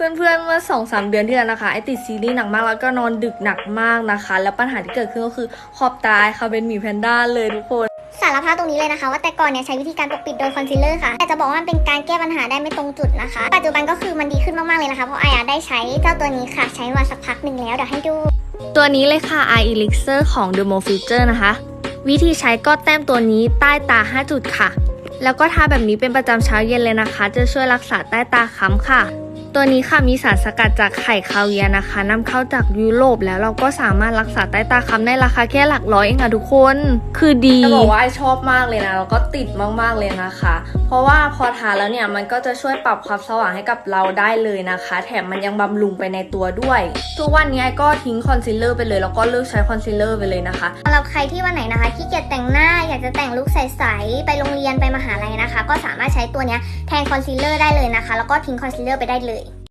เพื่อนๆเมื่อ2อสเดือนที่แล้วนะคะไอติดซีรีส์หนักมากแล้วก็นอนดึกหนักมากนะคะ แล้วปัญหาที่เกิดขึ้นก็คือขอบตายค่ะเป็นหมีแพนด้าเลยทุกคน สารภาพตรงนี้เลยนะคะ ว่าแต่ก่อนเนี่ยใช้วิธีการปกปิดโดยคอนซีลเลอร์ค่ะแต่จะบอกว่ามันเป็นการแก้ปัญหาได้ไม่ตรงจุดนะคะ ปัจจุบันก็คือมันดีขึ้นมากๆเลยนะคะ เพราะไออะได้ใช้เจ้าตัวนี้ค่ะใช้มาสักพักหนึ่งแล้วเดี๋ยวให้ดู ตัวนี้เลยค่ะ Eye Elixir ของ Dermo Future นะคะ วิธีใช้ก็แต้มตัวนี้ใต้ตา 5 จุดค่ะ แล้วก็ทาแบบนี้เป็นประจำเช้าเย็นเลยนะคะ จะช่วยรักษาใต้ตาค้ำค่ะ ตัวนี้ค่ะมีสารสกัดจากไข่คาเวียร์นะคะนำเข้าจากยุโรปแล้วเราก็สามารถรักษาใต้ตาค้ำในราคาแค่หลักร้อยเองค่ะทุกคน คือดีจะบอกว่าไอชอบมากเลยนะแล้วก็ติดมากๆเลยนะคะ เพราะว่าพอทาแล้วเนี่ยมันก็จะช่วยปรับความสว่างให้กับเราได้เลยนะคะ แถมมันยังบำรุงไปในตัวด้วย ทุกวันนี้ไอก็ทิ้งคอนซีลเลอร์ไปเลยแล้วก็เลิกใช้คอนซีลเลอร์ไปเลยนะคะสำหรับใครที่วันไหนนะคะขี้เกียจแต่งหน้าอยากจะแต่งลุคใสๆไปโรงเรียนไปมหาลัยนะคะ ก็สามารถใช้ตัวเนี้ยแทนคอนซีลเลอร์ได้เลยนะคะ แล้วก็ทิ้งคอนซีลเลอร์ไปได้เลย